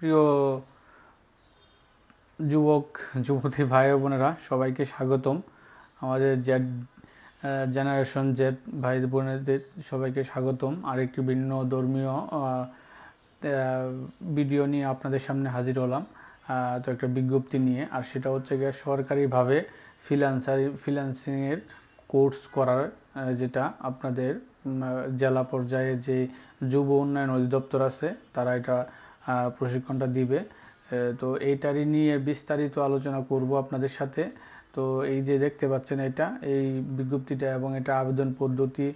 প্রিয় যুবক, যুবতী ভাই বোনেরা, সবাইকে স্বাগতম। আমাদের জেড জেনারেশন জেড ভাই বোনেদের সবাইকে স্বাগতম। আরেকটি ভিন্ন ধর্মীয় ভিডিও নিয়ে আপনাদের সামনে হাজির হলাম। তো একটা বিজ্ঞপ্তি নিয়ে, আর সেটা হচ্ছে গিয়ে সরকারিভাবে ফিলান্সারি ফিলান্সিংয়ের কোর্স করার যেটা আপনাদের জেলা পর্যায়ে যে যুব উন্নয়ন অধিদপ্তর আছে, তারা এটা প্রশিক্ষণটা দিবে। তো এইটারই নিয়ে বিস্তারিত আলোচনা করব আপনাদের সাথে। তো এই যে দেখতে পাচ্ছেন এটা, এই বিজ্ঞপ্তিটা এবং এটা আবেদন পদ্ধতি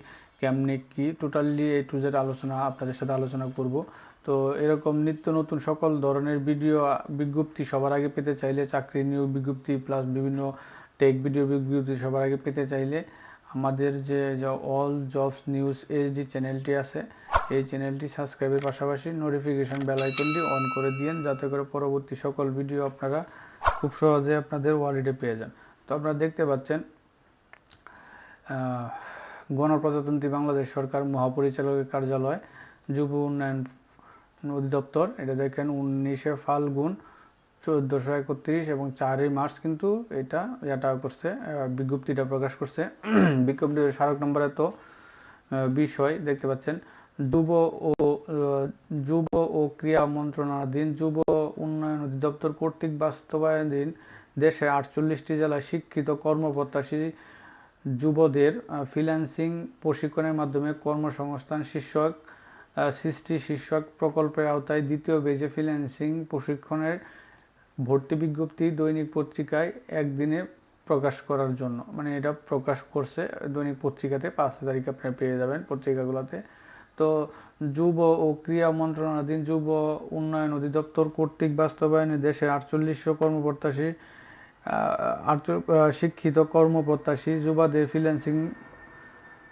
কেমনে কি, টোটালি এই টু জেড আলোচনা, আপনাদের সাথে আলোচনা করব। তো এরকম নিত্য নতুন সকল ধরনের ভিডিও বিজ্ঞপ্তি সবার আগে পেতে চাইলে, চাকরি নিয়োগ বিজ্ঞপ্তি প্লাস বিভিন্ন টেক ভিডিও বিজ্ঞপ্তি সবার আগে পেতে চাইলে, আমাদের যে অল জবস নিউজ এইচডি চ্যানেলটি আছে এই চ্যানেলটি সাবস্ক্রাইবের পাশাপাশি নোটিফিকেশন বেল আইকনটি অন করে দিয়েন, যাতে করে পরবর্তী সকল ভিডিও আপনারা খুব সহজে আপনাদের ওয়ালেটে পেয়ে যান। তো আপনারা দেখতে পাচ্ছেন গণপ্রজাতন্ত্রী বাংলাদেশ সরকার মহাপরিচালকের কার্যালয়, যুব উন্নয়ন অধিদপ্তর। এটা দেখেন, উনিশে ফাল্গুন চোদ্দোশো একত্রিশ এবং চারই মার্চ কিন্তু এটা এটা করছে বিজ্ঞপ্তিটা প্রকাশ করছে। বিজ্ঞপ্তির স্মারক নম্বরে তো বিষয় দেখতে পাচ্ছেন যুব ও যুব ও ক্রীড়া মন্ত্রণাধীন যুব উন্নয়ন অধিদপ্তর কর্তৃক বাস্তবায়নাধীন দেশে আটচল্লিশটি জেলায় শিক্ষিত কর্মপ্রত্যাশী যুবদের ফ্রিল্যান্সিং প্রশিক্ষণের মাধ্যমে কর্মসংস্থান শীর্ষক সৃষ্টি শীর্ষক প্রকল্পের আওতায় দ্বিতীয় বেজে ফ্রিল্যান্সিং প্রশিক্ষণের ভর্তি বিজ্ঞপ্তি দৈনিক পত্রিকায় একদিনে প্রকাশ করার জন্য। মানে এটা প্রকাশ করছে দৈনিক পত্রিকাতে পাঁচ তারিখ আপনি পেয়ে যাবেন পত্রিকাগুলোতে। তো যুব ও ক্রীড়া মন্ত্রণাধীন যুব উন্নয়ন অধিদপ্তর কর্তৃক বাস্তবায়নে দেশের আটচল্লিশশো কর্মপ্রত্যাশী শিক্ষিত কর্মপ্রত্যাশী, যুবাদের ফ্রিল্যান্সিং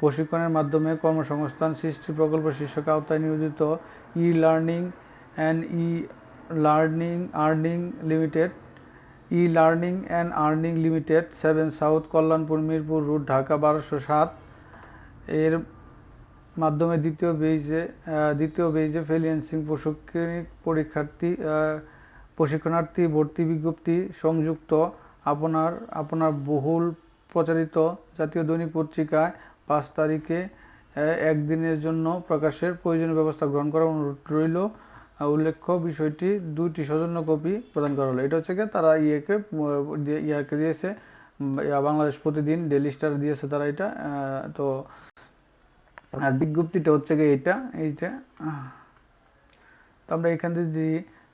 প্রশিক্ষণের মাধ্যমে কর্মসংস্থান সৃষ্টি প্রকল্প শীর্ষক আওতায় নিয়োজিত e learning and e learning earning limited e learning and earning limited seven south Kalyanpur, Mirpur road Dhaka, বারোশো সাত। এর মাধ্যমে দ্বিতীয় বেইজে দ্বিতীয় বেইজে ফ্রিল্যান্সিং প্রশিক্ষণিক পরীক্ষার্থী প্রশিক্ষণার্থী ভর্তি বিজ্ঞপ্তি সংযুক্ত আপনার আপনার বহুল প্রচারিত জাতীয় দৈনিক পত্রিকায় পাঁচ তারিখে একদিনের জন্য প্রকাশের প্রয়োজনীয় ব্যবস্থা গ্রহণ করার অনুরোধ রইল। উল্লেখ্য বিষয়টি দুইটি সৌজন্য কপি প্রদান করা হলো। এটা হচ্ছে কি তারা ইয়েকে ইয়াকে দিয়েছে বাংলাদেশ প্রতিদিন ডেলি স্টার দিয়েছে তারা এটা তো আর বিজ্ঞপ্তিটা হচ্ছে গিয়ে এইটা এইটা তো আমরা এখান থেকে যদি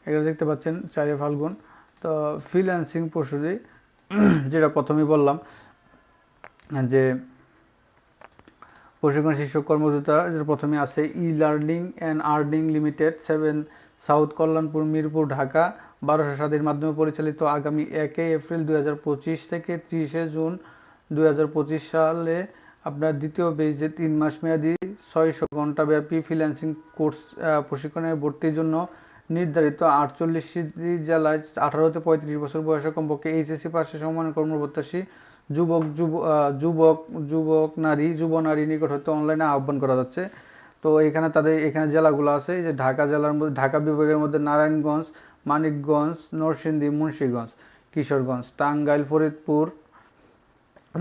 এখানে দেখতে পাচ্ছেন চারে ফাল্গুন। তো ফ্রিল্যান্সিং প্রসূরি যেটা প্রথমেই বললাম, যে প্রশিক্ষণ শীর্ষক কর্মযোদ্ধা যেটা প্রথমে আছে e learning and earning limited seven south Kalyanpur, Mirpur, Dhaka, বারোশো সাতের মাধ্যমে পরিচালিত আগামী একে এপ্রিল দুই হাজার পঁচিশ থেকে ত্রিশে জুন দুই হাজার পঁচিশ সালে আপনার দ্বিতীয় বেজে তিন মাস মেয়াদি ছয়শো ঘণ্টা ব্যাপী ফ্রিল্যান্সিং কোর্স প্রশিক্ষণের ভর্তির জন্য নির্ধারিত আটচল্লিশটি জেলায় আঠারো থেকে পঁয়ত্রিশ বছর বয়সে কমপক্ষে এইচএসসি পাশে সমান কর্মপ্রত্যাশী যুবক যুবক যুবক নারী, যুব নারী নিকট হতে অনলাইনে আহ্বান করা যাচ্ছে। তো এখানে তাদের, এখানে জেলাগুলো আছে যে ঢাকা জেলার মধ্যে, ঢাকা বিভাগের মধ্যে নারায়ণগঞ্জ, মানিকগঞ্জ, নরসিংদী, মুন্সীগঞ্জ, কিশোরগঞ্জ, টাঙ্গাইল, ফরিদপুর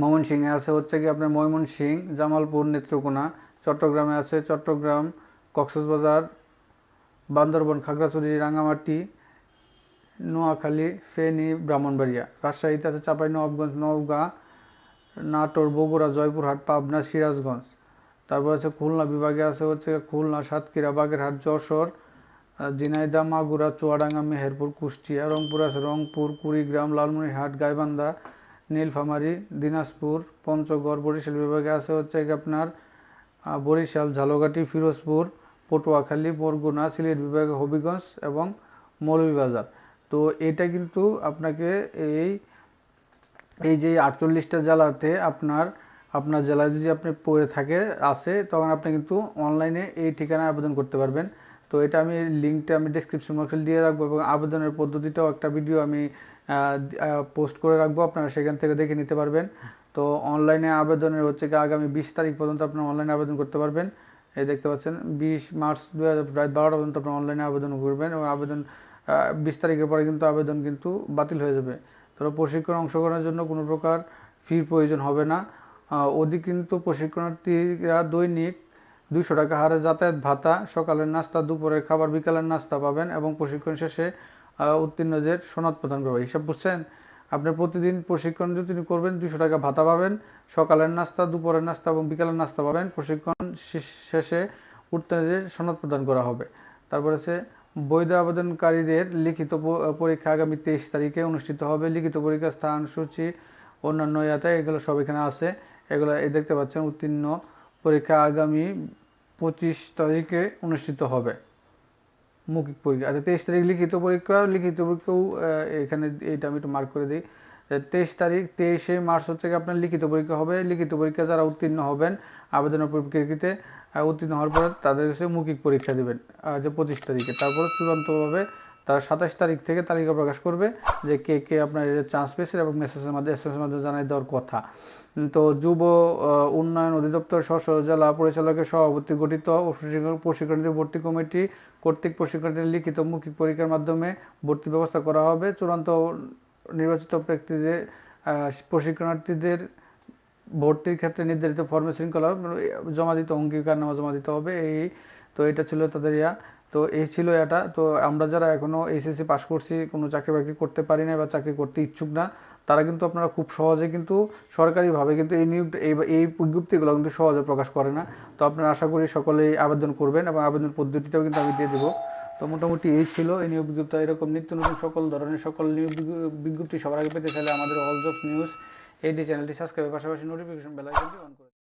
ময়মনসিংহে আছে, হচ্ছে কি আপনার ময়মনসিং জামালপুর, নেত্রকোনা, চট্টগ্রামে আছে চট্টগ্রাম, কক্সবাজার, বান্দরবন, খাগড়াছড়ি রাঙামাটি নোয়াখালী, ফেনী, ব্রাহ্মণবাড়িয়া। রাজশাহীতে আছে চাপাই, নবাবগঞ্জ, নওগাঁ, নাটোর, বগুড়া, জয়পুরহাট, পাবনা, সিরাজগঞ্জ। তারপর আছে খুলনা বিভাগে আছে হচ্ছে খুলনা, সাতক্ষীরা, বাগেরহাট, যশোর ঝিনাইদা মাগুরা, চুয়াডাঙ্গা, মেহেরপুর, কুষ্টিয়া, রংপুর আছে রংপুর, কুড়িগ্রাম, লালমনিরহাট, গাইবান্ধা নীলফামারী, দিনাজপুর, পঞ্চগড়, বরিশাল বিভাগে আছে হচ্ছে আপনার বরিশাল, ঝালকাঠি, ফিরোজপুর, পটুয়াখালী, বরগুনা, সিলেট বিভাগে হবিগঞ্জ এবং মৌলভীবাজার। তো এটা কিন্তু আপনাকে এই এই যে আটচল্লিশটা জেলাতে আপনার আপনার জেলায় যদি আপনি পড়ে থাকে, আছে, তখন আপনি কিন্তু অনলাইনে এই ঠিকানায় আবেদন করতে পারবেন। তো এটা আমি লিঙ্কটা আমি ডিসক্রিপশন বক্সে দিয়ে রাখব এবং আবেদনের পদ্ধতিটাও একটা ভিডিও আমি পোস্ট করে রাখব আপনারা সেখান থেকে দেখে নিতে পারবেন। তো অনলাইনে আবেদনের হচ্ছে কি আগামী বিশ তারিখ পর্যন্ত আপনারা অনলাইনে আবেদন করতে পারবেন। এই দেখতে পাচ্ছেন বিশ মার্চ দু রাত বারোটা পর্যন্ত আপনারা অনলাইনে আবেদন করবেন এবং আবেদন বিশ তারিখের পরে কিন্তু আবেদন কিন্তু বাতিল হয়ে যাবে। তো প্রশিক্ষণ অংশগ্রহণের জন্য কোনো প্রকার ফির প্রয়োজন হবে না। আহ, অধিক কিন্তু প্রশিক্ষণার্থীরা দৈনিক দুইশো টাকা হারে যাতায়াত ভাতা সকালের নাস্তা দুপুরের খাবার বিকালের নাস্তা পাবেন এবং প্রশিক্ষণ শেষে উত্তীর্ণদের সনদ প্রদান করবে। হিসাব বুঝছেন? আপনি প্রতিদিন প্রশিক্ষণ যদি করবেন, দুশো টাকা ভাতা পাবেন। সকালের নাস্তা, দুপুরের নাস্তা এবং বিকালের নাস্তা পাবেন। প্রশিক্ষণ শেষ- উত্তীর্ণদের সনদ প্রদান করা হবে। তারপর হচ্ছে বৈধ আবেদনকারীদের লিখিত পরীক্ষা আগামী তেইশ তারিখে অনুষ্ঠিত হবে। লিখিত পরীক্ষা, স্থান, সূচি, অন্যান্য ইয়াতে এগুলো সব এখানে আছে। এগুলো এই দেখতে পাচ্ছেন, উত্তীর্ণ পরীক্ষা আগামী পঁচিশ তারিখে অনুষ্ঠিত হবে। মৌখিক পরীক্ষা। আচ্ছা তেইশ তারিখ লিখিত পরীক্ষা, লিখিত পরীক্ষাও এখানে এইটা আমি একটু মার্ক করে দিই। তেইশ তারিখ, তেইশে মার্চ হচ্ছে আপনার লিখিত পরীক্ষা হবে। লিখিত পরীক্ষা যারা উত্তীর্ণ হবেন আবেদনের পরিপ্রেক্ষিতে উত্তীর্ণ হওয়ার পর তাদের কাছে মৌখিক পরীক্ষা দেবেন যে পঁচিশ তারিখে। তারপর চূড়ান্তভাবে তারা সাতাশ তারিখ থেকে তালিকা প্রকাশ করবে যে কে কে আপনার চান্স পেয়েছে এবং মেসেজের মাধ্যমে এস এর মাধ্যমে জানাই দেওয়ার কথা। তো যুব উন্নয়ন অধিদপ্তর স্ব জেলা পরিচালকের সভাপতি গঠিত প্রশিক্ষণার্থী ভর্তি কমিটি কর্তৃক প্রশিক্ষণার্থীদের লিখিত মৌখিক পরীক্ষার মাধ্যমে ভর্তি ব্যবস্থা করা হবে। চূড়ান্ত নির্বাচিত ব্যক্তিদের প্রশিক্ষণার্থীদের ভর্তির ক্ষেত্রে নির্ধারিত ফর্মে শৃঙ্খলা জমা দিতে অঙ্গীকারনামা জমা দিতে হবে। এই তো এটা ছিল তাদের ইয়া। তো এই ছিল এটা। তো আমরা যারা এখনও এইচএসসি পাস করছি, কোনো চাকরি বাকরি করতে পারি না বা চাকরি করতে ইচ্ছুক না, তারা কিন্তু আপনারা খুব সহজে কিন্তু সরকারিভাবে কিন্তু এই নিয়োগ, এই এই বিজ্ঞপ্তিগুলো কিন্তু সহজে প্রকাশ করে না। তো আপনারা আশা করি সকলেই আবেদন করবেন এবং আবেদন পদ্ধতিটাও কিন্তু আমি দিয়ে দেবো। তো মোটামুটি এই ছিল, এই নিয়োগ বিজ্ঞপ্তি এরকম নিত্য নতুন সকল ধরনের সকল নিয়োগ বিজ্ঞপ্তি সবার আগে পেতে চাইলে আমাদের অল জবস নিউজ এইটি চ্যানেলটি সাবস্ক্রাইবের পাশাপাশি নোটিফিকেশন বেল আইকনটি অন করে